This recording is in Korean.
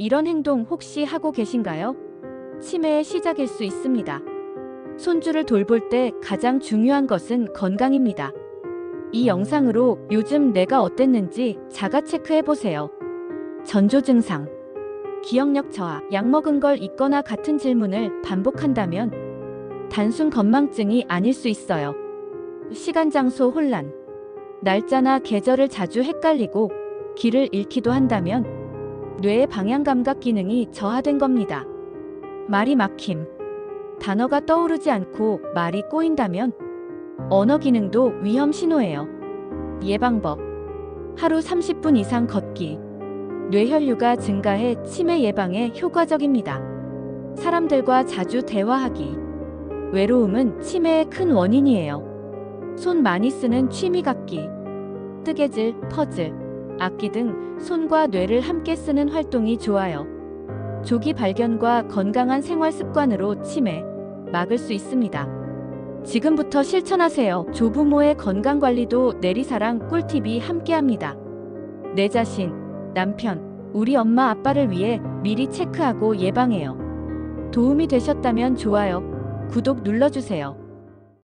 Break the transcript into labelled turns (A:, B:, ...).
A: 이런 행동 혹시 하고 계신가요? 치매의 시작일 수 있습니다. 손주를 돌볼 때 가장 중요한 것은 건강입니다. 이 영상으로 요즘 내가 어땠는지 자가 체크해 보세요. 전조 증상, 기억력 저하, 약 먹은 걸 잊거나 같은 질문을 반복한다면 단순 건망증이 아닐 수 있어요. 시간 장소 혼란, 날짜나 계절을 자주 헷갈리고 길을 잃기도 한다면 뇌의 방향 감각 기능이 저하된 겁니다. 말이 막힘, 단어가 떠오르지 않고 말이 꼬인다면 언어 기능도 위험 신호예요. 예방법. 하루 30분 이상 걷기. 뇌혈류가 증가해 치매 예방에 효과적입니다. 사람들과 자주 대화하기. 외로움은 치매의 큰 원인이에요. 손 많이 쓰는 취미 갖기. 뜨개질, 퍼즐, 악기 등 손과 뇌를 함께 쓰는 활동이 좋아요. 조기 발견과 건강한 생활 습관으로 치매 막을 수 있습니다. 지금부터 실천하세요. 조부모의 건강 관리도 내리사랑 꿀팁이 함께합니다. 내 자신, 남편, 우리 엄마 아빠를 위해 미리 체크하고 예방해요. 도움이 되셨다면 좋아요, 구독 눌러주세요.